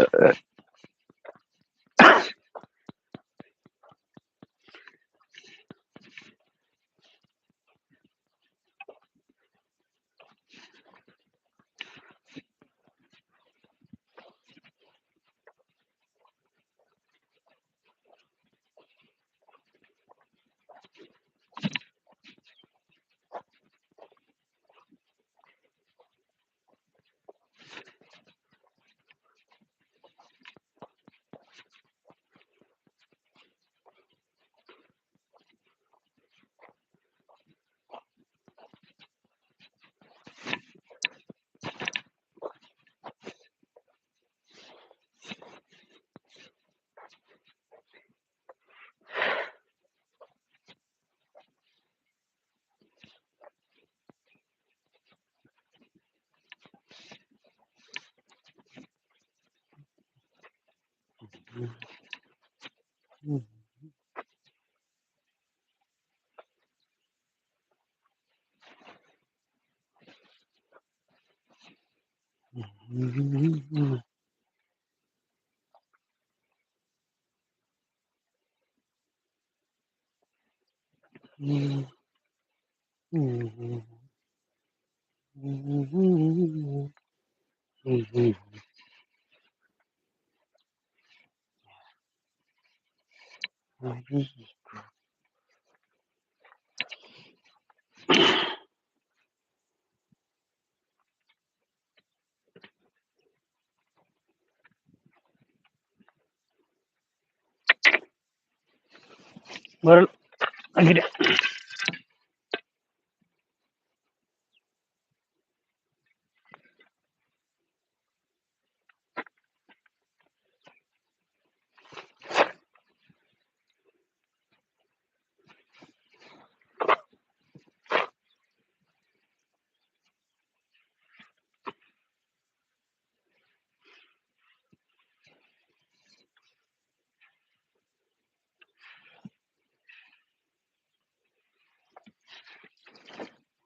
uh, Mm-hmm. બરોબર આગળ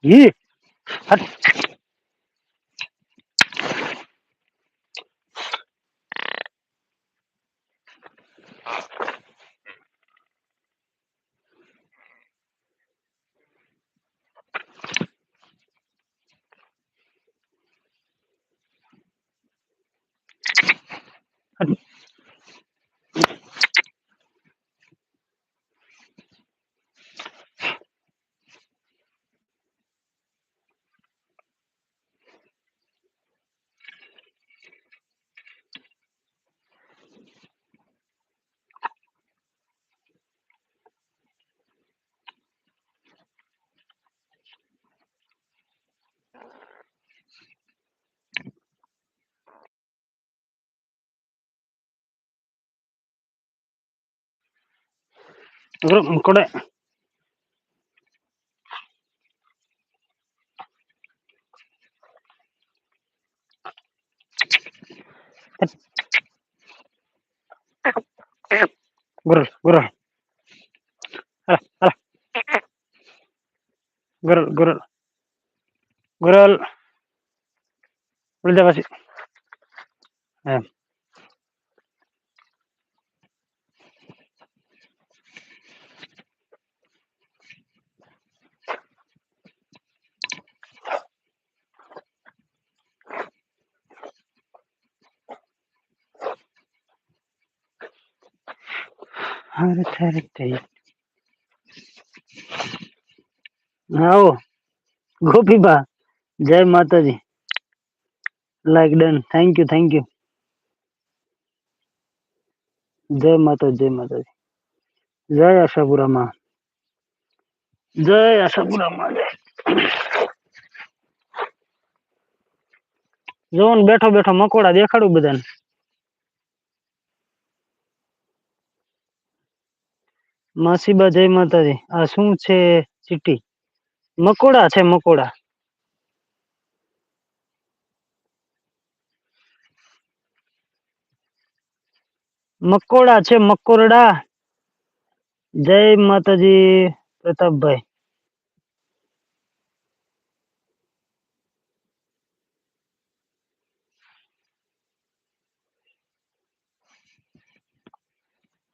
咦还 ઈ હટ બરોબર કોડે બરોબર બરોબર હાલ હાલ ગરલ ગરલ ગરલ ઉલટા પાછી એમ હારે થારે થઈ આવો ગોપીબા જય માતાજી like done thank you thank you જય માતા જય માતાજી જય આશાપુરામાં જય આશાપુરામાં જય જો ને બેઠો બેઠો મકોડા દેખાડું બધાને માસીબા જય માતાજી. આ શું છે ચીટી મકોડા છે મકોડા. મકોડા છે મકોરડા. જય માતાજી પ્રતાપભાઈ હમ હમ જોયા હ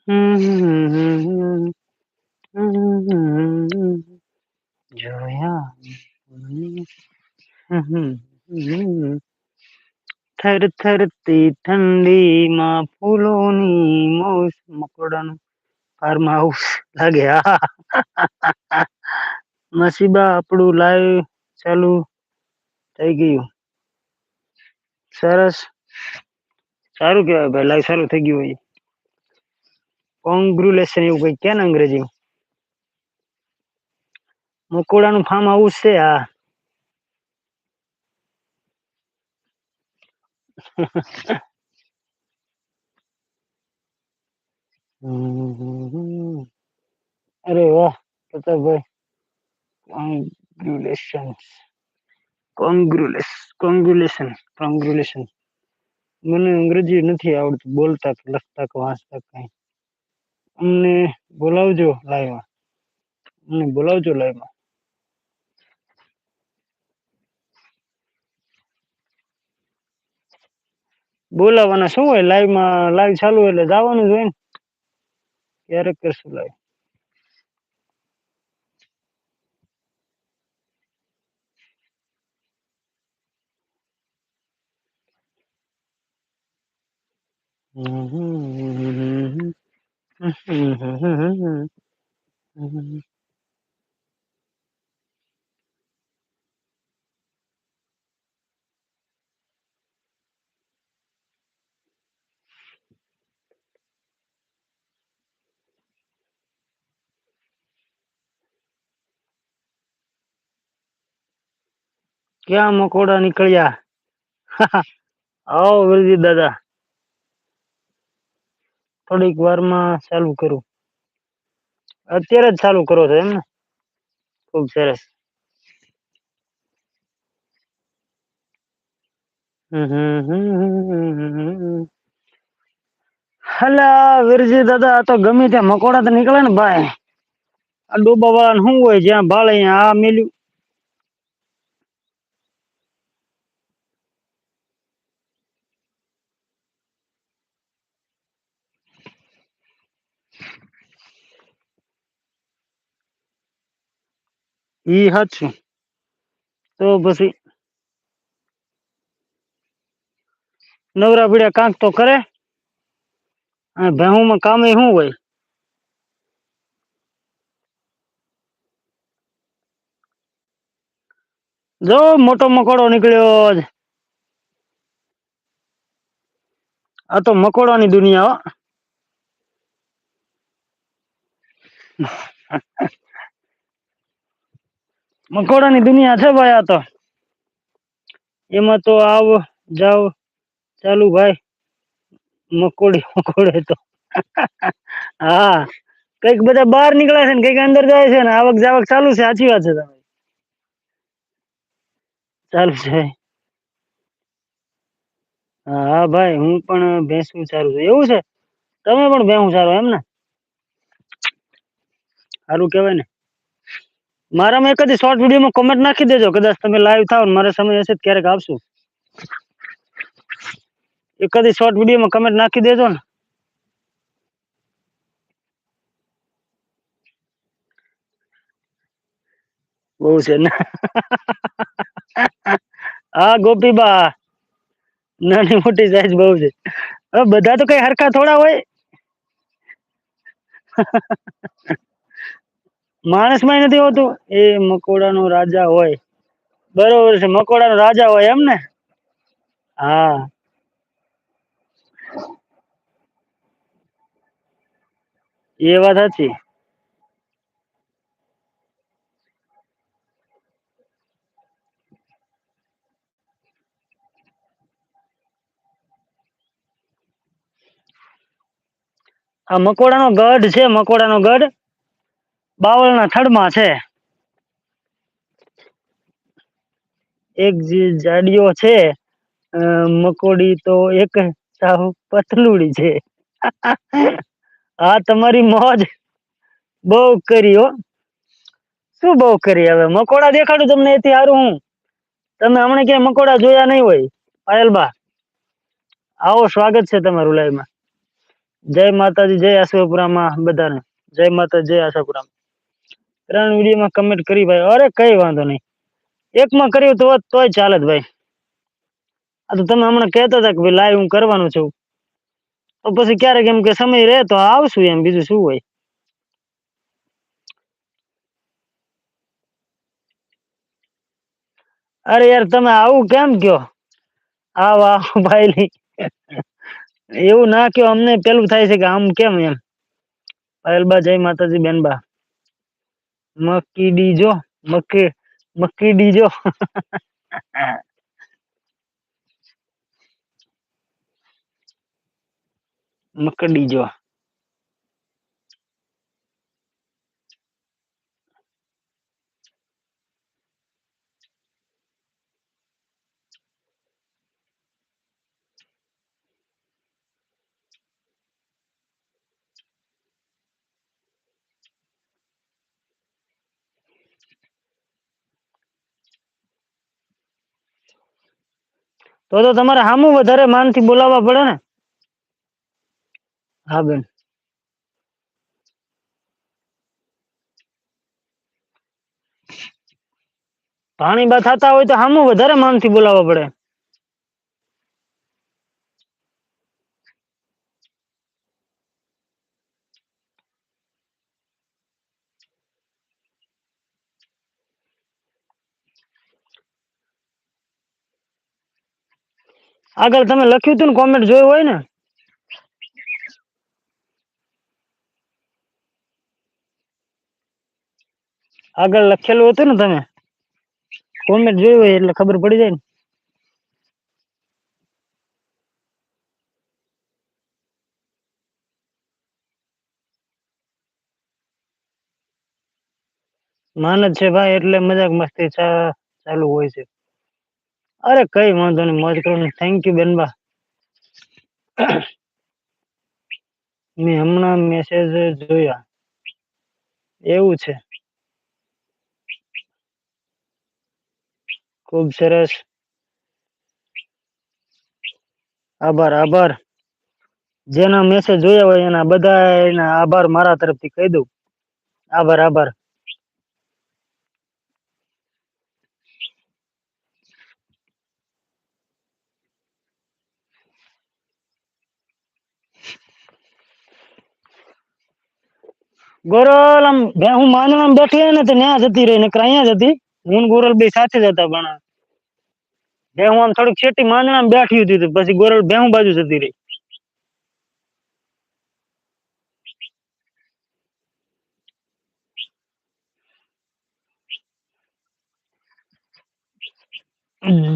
થર થરતી ઠંડીમાં ફૂલોની મોસ મકોડાનું ફાર્મ હાઉસ લાગે હા નસીબા આપણું લાઈવ ચાલુ થઈ ગયું સરસ. સારું કેવાય ભાઈ લાઈવ સારું થઈ ગયું હોય. કોંગ્રુલેશન એવું કઈ કે ને અંગ્રેજી? મકોડા નું ફાર્મ આવું છે આ અરે વાહ, પ્રતાપભાઈ. કોંગ્રુલેશન કોંગ્રુલેશ કોંગ્રુલેશન કોંગ્રુલેશન મને અંગ્રેજી નથી આવડતું, બોલતા કે લખતા કે વાંચતા કઈ. અમને બોલાવજો લાઈમાં અમને બોલાવજો લાઈમાં બોલાવાના શું હોય? લાઈવમાં લાઈવ ચાલુ એટલે જવાનું જ હોય ને. ક્યારેક કરશું લાઈવ ક્યાં મકોડા નીકળ્યા? આવો વિરજી દાદા. થોડીક વારમાં ચાલુ કરું અત્યારે જ ચાલુ કરો છો એમ ને ખૂબ સરસ હલા વીરજી દાદા તો ગમે ત્યાં મકોડા તો નીકળે ને ભાઈ આ ડોબા શું હોય જ્યાં ભાળે આ મેલ્યું ઈ હાચું તો પછી નવરા પીડિયા કાંક તો કરે અને ભેહુંમાં કામ શું હોય જો મોટો મકોડો નીકળ્યો આ તો મકોડાની દુનિયા હો મકોડા ની દુનિયા છે ભાઈ આ તો. એમાં તો આવ, જાવ, ચાલુ ભાઈ. મકોડી, મકોડે તો. હા, કંઈક બધા બહાર નીકળે છે ને, કંઈક અંદર જાય છે ને, આવક જાવક ચાલુ છે, સાચી વાત છે તમારી. ચાલુ છે. હા, ભાઈ, હું પણ ભેંસું ચારું છું. એવું છે? તમે પણ ભેંસું ચારો એમ ને? સારું કેવાય ને. મારામાં એક જ શોર્ટ વિડીયોમાં કોમેન્ટ નાખી દેજો, કદાચ તમે લાઈવ થાવ ને મારે સમય હશે ક્યારેક આવશું. એક જ શોર્ટ વિડીયોમાં કમેન્ટ નાખી દેજો ને. બહુ છે ને. હા, ગોપીબા. નાની મોટી સાઈઝ બઉુ છે. હવે બધા તો કઈ હરખા થોડા હોય. માણસમાં નથી હોતું. એ મકોડા નો રાજા હોય. બરોબર છે મકોડા નો રાજા હોય એમ ને? હા. એ વાત હતી આ મકોડા નો ગઢ છે મકોડા નો ગઢ. બાવળ ના થડમાં છે. એક જે જાડીઓ છે મકોડી તો એક સાવ પતલુડી છે. હા તમારી મોજ બહુ કરી હો. શું બહુ કરી હવે? મકોડા દેખાડું તમને એથી સારું હું. તમે હમણાં ક્યાં મકોડા જોયા નહીં હોય, પાયલબા. આવો સ્વાગત છે તમારું લાઈવમાં જય માતાજી, જય આશુપુરામાં બધાને. જય માતા, જય આશાપુરા ત્રણ વિડીયોમાં કમેન્ટ કરી ભાઈ. અરે કઈ વાંધો નહીં. એકમાં કર્યું તો તોય ચાલે જ ભાઈ. આ તો તમે હમણાં કહેતા હતા કે ભાઈ લાઈવ હું કરવાનું છું. તો પછી ક્યારેક એમ કે સમય રહે તો આવશું એમ. બીજું શું હોય? અરે યાર, તમે આવું કેમ કયો આવ, આવો ભાઈ એવું ના કયો અમને પેલું થાય છે કે આમ કેમ એમ. પાયલબા, જય માતાજી, બેનબા. મક્કી ડીજો મક્કી મક્કી ડીજો મકડી તો તો તમારે સામું વધારે માનથી બોલાવવા પડે ને? હા, બેન. પાણી બા થતા હોય તો સામું વધારે માનથી બોલાવવા પડે. આગળ તમે લખ્યું હતું ને કોમેન્ટ જોયું હોય ને? આગળ લખેલું હતું ને તમે? કોમેન્ટ જોયું હોય એટલે ખબર પડી જાય ને. જ છે ભાઈ એટલે મજાક મસ્તી ચાલુ હોય છે. અરે કઈ વાંધો નહીં, મોજ કરો થેન્ક યુ બેનબા. મેં હમણાં મેસેજ જોયા. એવું છે. ખૂબ સરસ. આભાર આભાર. જેના મેસેજ જોયા હોય એના બધા એના આભાર મારા તરફથી કહી દઉં. આભાર આભાર. ગોરલ આમ હું માંડવામાં બેઠી ને તો ત્યાં જતી રહી ને અહીંયા જતી હું ગોરલ બે સાથે જ હતા પણ બે હું આમ થોડીક છેટી માંડવામાં બેઠી હતી પછી ગોરલ બે હું બાજુ જતી રહી.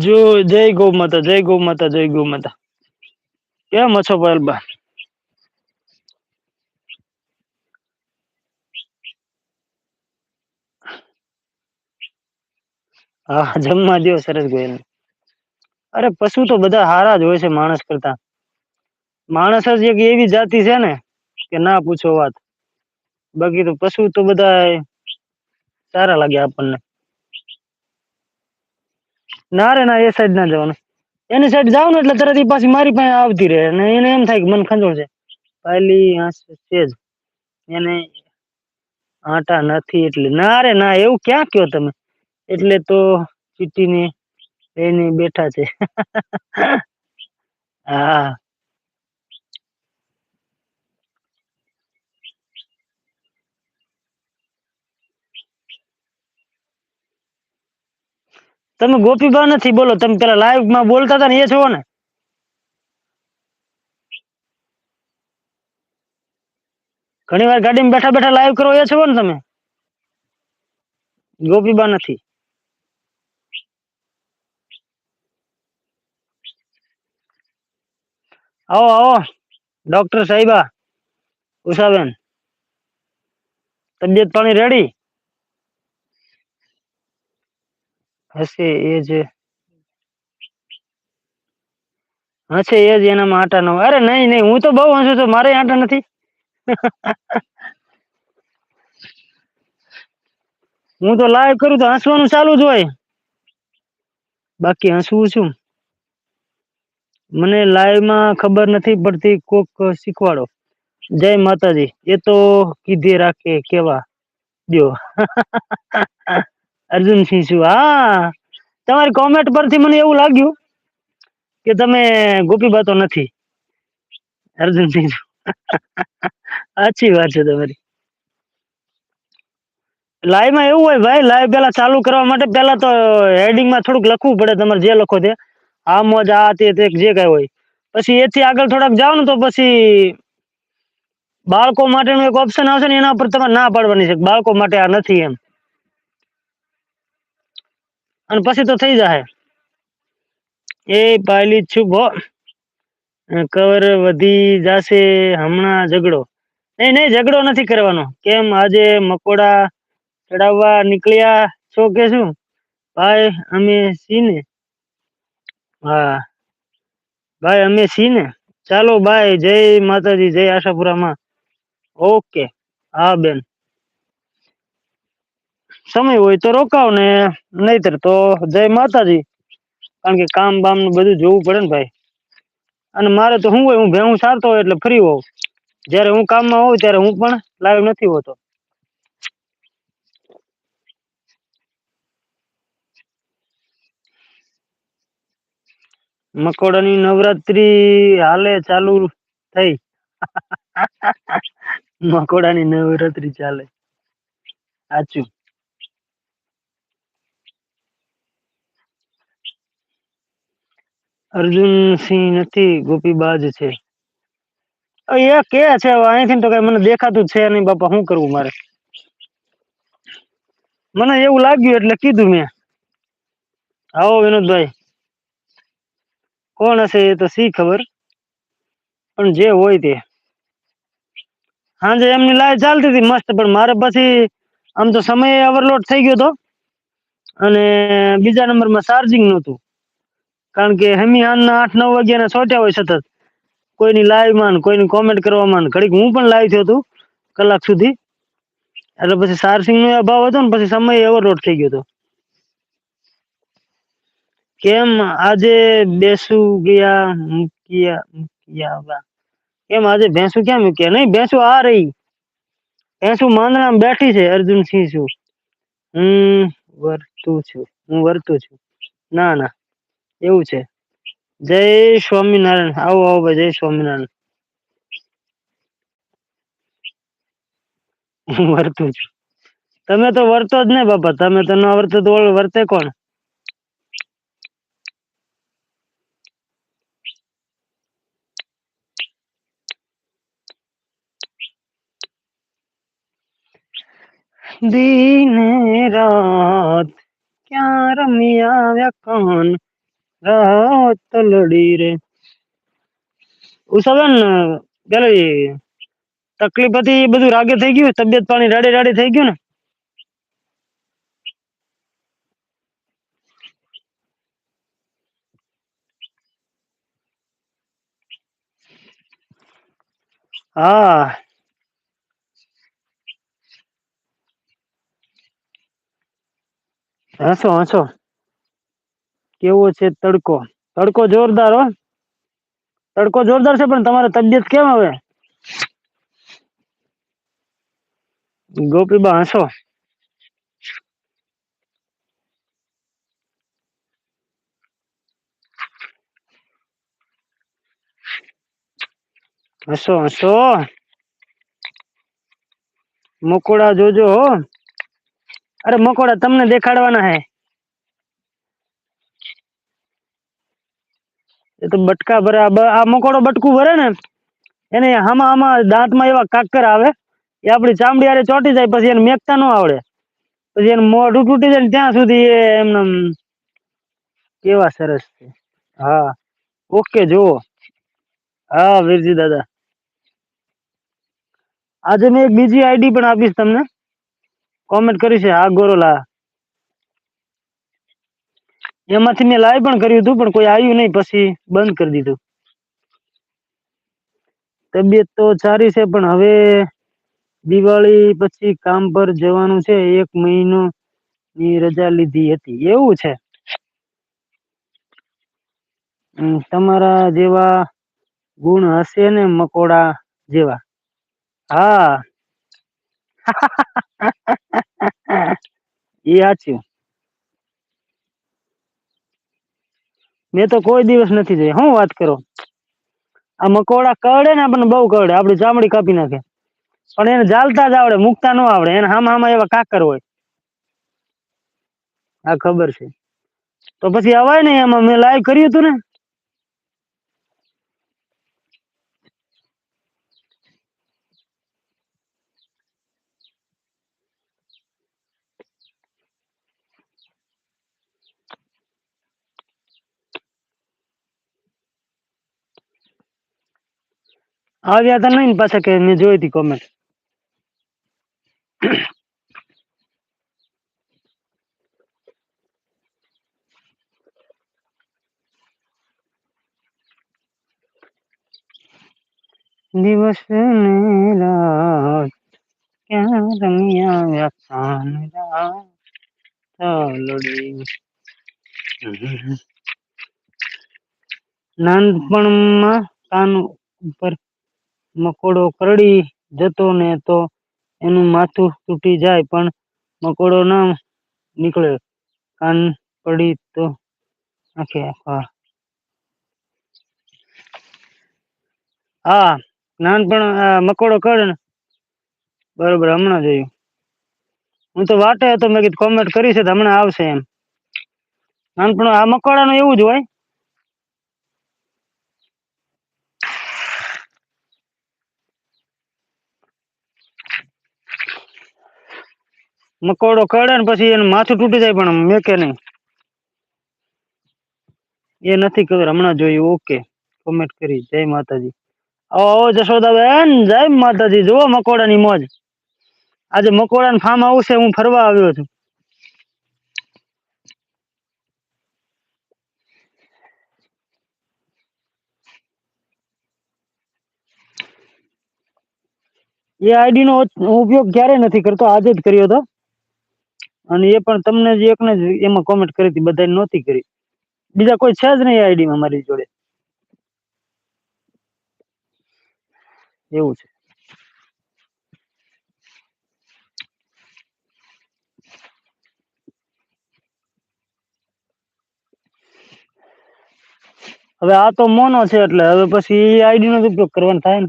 જો, જય ગૌ માતા, જય ગૌ માતા, જય ગૌ માતા. કેમ છો પાયલબા હા, જમવા દ્યો, સરસ ગોયલ અરે, પશુ તો બધા હારા જ હોય છે માણસ કરતા. માણસ જ એક એવી જાતિ છે ને કે ના પૂછો વાત. બાકી તો પશુ તો બધા સારા લાગે આપણને. ના રે, ના, એ સાઈડ ના જવાનું. એની સાઈડ જાવ ને એટલે તરત પાછી મારી પાસે આવતી રહે. અને એને એમ થાય કે મને ખંજોળ છે. પહેલી છે જ એને આટા નથી એટલે. ના રે, ના, એવું ક્યાં કયો તમે? એટલે તો ચીટીને લઈને બેઠા છે. હા. તમે ગોપીબા નથી, બોલો. તમે પેલા લાઈવમાં બોલતા હતા ને એ છો ને. ઘણી વાર ગાડીમાં બેઠા બેઠા લાઈવ કરો એ છો ને તમે. ગોપીબા નથી. આવો આવો. ડોક્ટર સાહેબા, ઉષાબેન. તબિયત પાણી રેડી હશે એ જ. હશે એ જ એનામાં આટા નો અરે નહીં નહીં, હું તો બહુ હસું છું. મારે આટા નથી. હું તો લાઈવ કરું તો હસવાનું ચાલુ જ હોય. બાકી હસવું છું મને લાઈવમાં ખબર નથી પડતી, કોક શીખવાડો. જય માતાજી. એ તો કીધે રાખે, કેવા? દો અર્જુનસિંહ શું? હા. તમારી કોમેન્ટ પરથી મને એવું લાગ્યું કે તમે ગોપી બાતો નથી. અર્જુનસિંહ સાચી વાત છે તમારી. લાઈવમાં એવું હોય, ભાઈ, લાઈવ પેલા ચાલુ કરવા માટે પેલા તો હેડિંગમાં થોડુંક લખવું પડે તમારે જે લખો તે. આ મોજ, આ તે જે કઈ હોય. પછી એથી આગળ થોડાક જાવ ને તો પછી બાળકો માટેનું એક ઓપ્શન આવશે ને એના પર તમારે ના પાડવાની છે. બાળકો માટે આ નથી એમ. અને પછી તો થઈ જાય એ પાયલી છુભો કવર વધી જશે હમણાં ઝઘડો. નહીં નહીં, ઝઘડો નથી કરવાનો. કેમ? આજે મકોડા ચડાવવા નીકળ્યા છો કે શું? ભાઈ, અમે છી ને. હા. ભાઈ, અમે છીએ ને. ચાલો બાય જય માતાજી, જય આશાપુરામાં. ઓકે. હા, બેન. સમય હોય તો રોકાવ ને, નહીતર તો જય માતાજી. કારણ કે કામ બામનું બધું જોવું પડે ને ભાઈ. અને મારે તો શું હોય, હું ભેહું સારતો હોય એટલે ફ્રી હોઉં. જયારે હું કામમાં હોઉં, ત્યારે હું પણ લાઈવ નથી હોતો. મકોડાની નવરાત્રી હાલે ચાલુ થઈ. મકોડાની નવરાત્રી ચાલે. સાચું. અર્જુન સિંહ નથી, ગોપીબાજ છે. એ કે છે અહીંથી તો કઈ મને દેખાતું છે નહીં બાપા, શું કરવું મારે? મને એવું લાગ્યું એટલે કીધું મેં. આવો વિનોદભાઈ. કોણ હશે એ તો શી ખબર? પણ જે હોય તે. સાંજે એમની લાઈફ ચાલતી હતી મસ્ત, પણ મારે પછી આમ તો સમય ઓવરલોડ થઈ ગયો હતો અને બીજા નંબરમાં ચાર્જિંગ નહોતું. કારણ કે હેમિહાનના આઠ, નવ વાગ્યાના છોટ્યા હોય સતત. કોઈની લાઈવમાં કોઈની કોમેન્ટ કરવામાં ઘડીક હું પણ લાઈવ થયો હતું કલાક સુધી. એટલે પછી ચાર્જિંગનો અભાવ હતો ને પછી સમય ઓવરલોડ થઈ ગયો હતો કેમ આજે બેસુ ગયા મૂક્યા મૂક્યા કેમ આજે ભેંસુ ક્યાં મૂક્યા નહીં, ભેંસુ આ રહી. ભેંસુ માંદણામાં બેઠી છે અર્જુન સિંહ છું હું વર્તું છું, હું વર્તું છું. ના ના, એવું છે. જય સ્વામિનારાયણ, આવો આવો ભાઈ, જય સ્વામિનારાયણ. હું વર્તું છું. તમે તો વર્તો જ ને બાપા, તમે તો ન વર્તો તો વર્તે કોણ? દીને રાત ક્યાં રમી આવ્યા કોણ રાત લડી રે ઉષાબેન પેલી તકલીફ હતી એ બધું રાગે થઈ ગયું તબિયત પાણી રાડે રાડે થઈ ગયું ને હા હસો હસો કેવો છે તડકો? તડકો જોરદાર હો. તડકો જોરદાર છે, પણ તમારે તબિયત કેમ હવે? ગોપીબા હસો હસો હસો મકોડા જોજો હો. અરે મકોડા તમને દેખાડવાના હે. એ તો બટકા ભરે, આ મકોડો બટકું ભરે ને, એને આમાં આમાં દાંતમાં એવા કાકર આવે. એ આપડી ચામડી આરે ચોંટી જાય, પછી એને મેકતા ન આવડે. પછી એને મોઢું તૂટી જાય ત્યાં સુધી એ એમને કેવા સરસ છે. હા, ઓકે, જુઓ. હા, વીરજી દાદા. આજે મેં એક બીજી આઈડી પણ આપીશ તમને. કોમેન્ટ કરી છે, હા, ગોરોલા. એમાંથી મેં લાઈવ પણ કર્યું હતું, પણ કોઈ આવ્યું નહીં, પછી બંધ કરી દીધું. તબિયત તો સારી છે, પણ હવે દિવાળી પછી કામ પર જવાનું છે, એક મહિનો ની રજા લીધી હતી. એવું છે. તમારા જેવા ગુણ હશે ને, મકોડા જેવા. હા. એ સાચું મેં તો કોઈ દિવસ નથી જોઈ. હું વાત કરો? આ મકોડા કરડે ને આપણને બહુ કરડે. આપડી ચામડી કાપી નાખે. પણ એને જાલતા જ આવડે, મુકતા ન આવડે. એને હામા હામા એવા કાકર હોય. હા ખબર છે. તો પછી અવાય ને એમાં. મેં લાઈવ કર્યું હતું ને. આવ્યા તા નઈ ને પાછા કે મેં જોઈ હતી કોમેન્ટ દિવસ ને રાત ક્યાં રમ્યા ચાંદડા ચાલોડી નાનપણમાં કાન ઉપર મકોડો કરડી જતો ને તો એનું માથું તૂટી જાય, પણ મકોડો ના નીકળે. કાન પડી તો આખા હા, નાનપણ મકોડો કરે ને. બરોબર, હમણાં જોયું. હું તો વાટે હતો, મેં કીધું કોમેન્ટ કરી છે હમણાં આવશે એમ. નાનપણ આ મકોડાનું એવું જ હોય મકોડો કરડે ને પછી એનું માથું તૂટી જાય પણ મેકે નહીં. એ નથી ખબર, હમણાં જોયું, ઓકે. કોમેન્ટ કરી, જય માતાજી. આવો જશોદાબેન, જય માતાજી, જુઓ મકોડાની મોજ. આજે મકોડાનું ફાર્મ હાઉસ છે હું ફરવા આવ્યો છું. એ આઈડી નો ઉપયોગ ક્યારેય નથી કરતો, આજે જ કર્યો હતો. અને એ પણ તમને જ એકને જ એમાં કોમેન્ટ કરી હતી બધાને નહોતી કરી. બીજા કોઈ છે જ નહીં આઈડી માં મારી જોડે. એવું છે. હવે આ તો મોનો છે એટલે હવે પછી એ આઈડી નો જ ઉપયોગ કરવાનો થાય ને.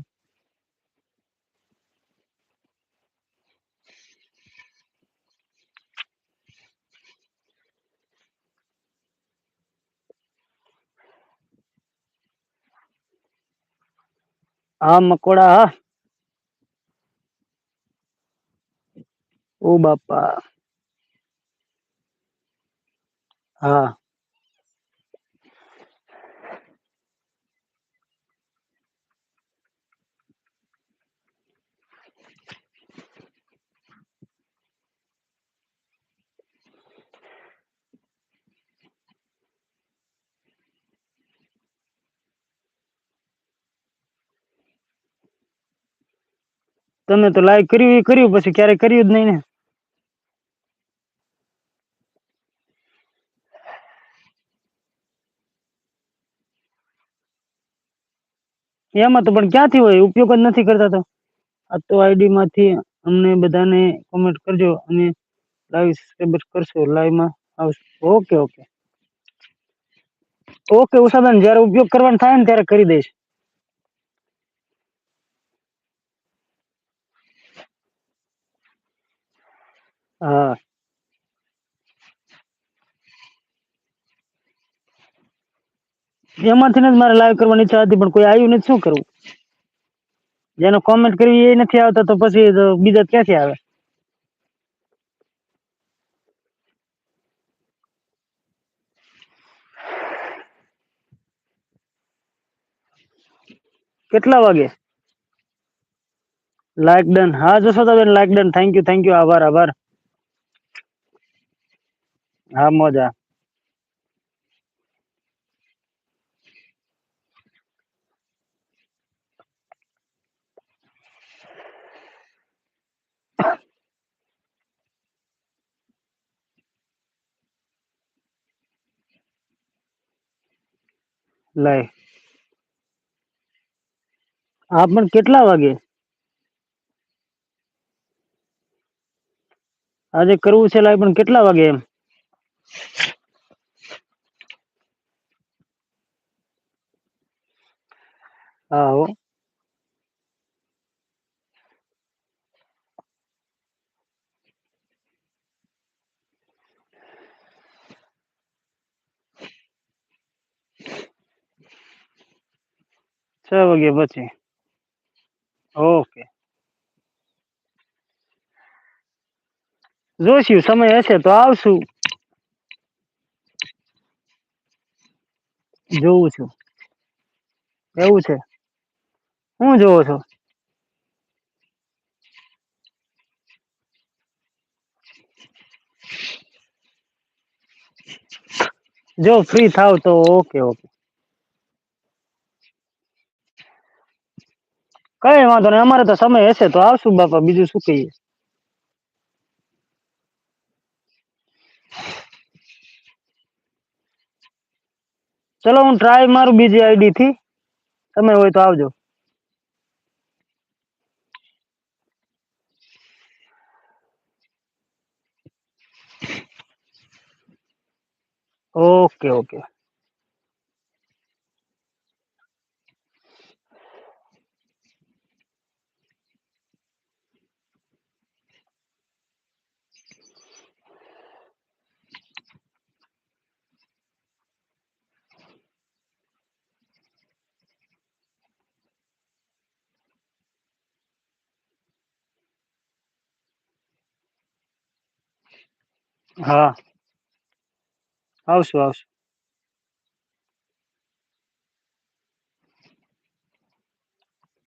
હા મકોડા હા. ઓ બાપા. હા. તમે તો લાઈક કર્યું, એ કર્યું, પછી ક્યારેય કર્યું જ નહીં ને. એમાં તો પણ ક્યાંથી હોય? ઉપયોગ જ નથી કરતા તો. આ તો આઈડી માંથી અમને બધાને કોમેન્ટ કરજો અને લાઈવ સબસ્ક્રાઇબ કરશો. લાઈવમાં આવશે. Okay okay. ઓકે, ઉષાબેન, જયારે ઉપયોગ કરવાનો થાય ને ત્યારે કરી દઈશ. હા. એમાંથી જ મારે લાઈવ કરવાની ઈચ્છા હતી, પણ કોઈ આવ્યું નથી, શું કરવું? જેનો કોમેન્ટ કરવી એ નથી આવતા, તો પછી બીજા ક્યાંથી આવે? કેટલા વાગે? લાઈક ડન હા Jashodaben like done thank you thank you આભાર આભાર. Ah, moja. લઈ આપ પણ કેટલા વાગે આજે કરવું છે લાઈ પણ કેટલા વાગે એમ હા હો છ વાગ્યા પછી. ઓકે જોશું સમય હશે તો આવશું. જોઉં છું. એવું છે? હું જોવો છો? જો ફ્રી થાવ તો ઓકે ઓકે કઈ વાંધો નહીં, અમારે તો સમય હશે તો આવશું બાપા, બીજું શું કહીએ? ચલો હું ટ્રાય મારું બીજી આઈડી થી. તમે હોય તો આવજો. ઓકે ઓકે હા. આવશું આવશું.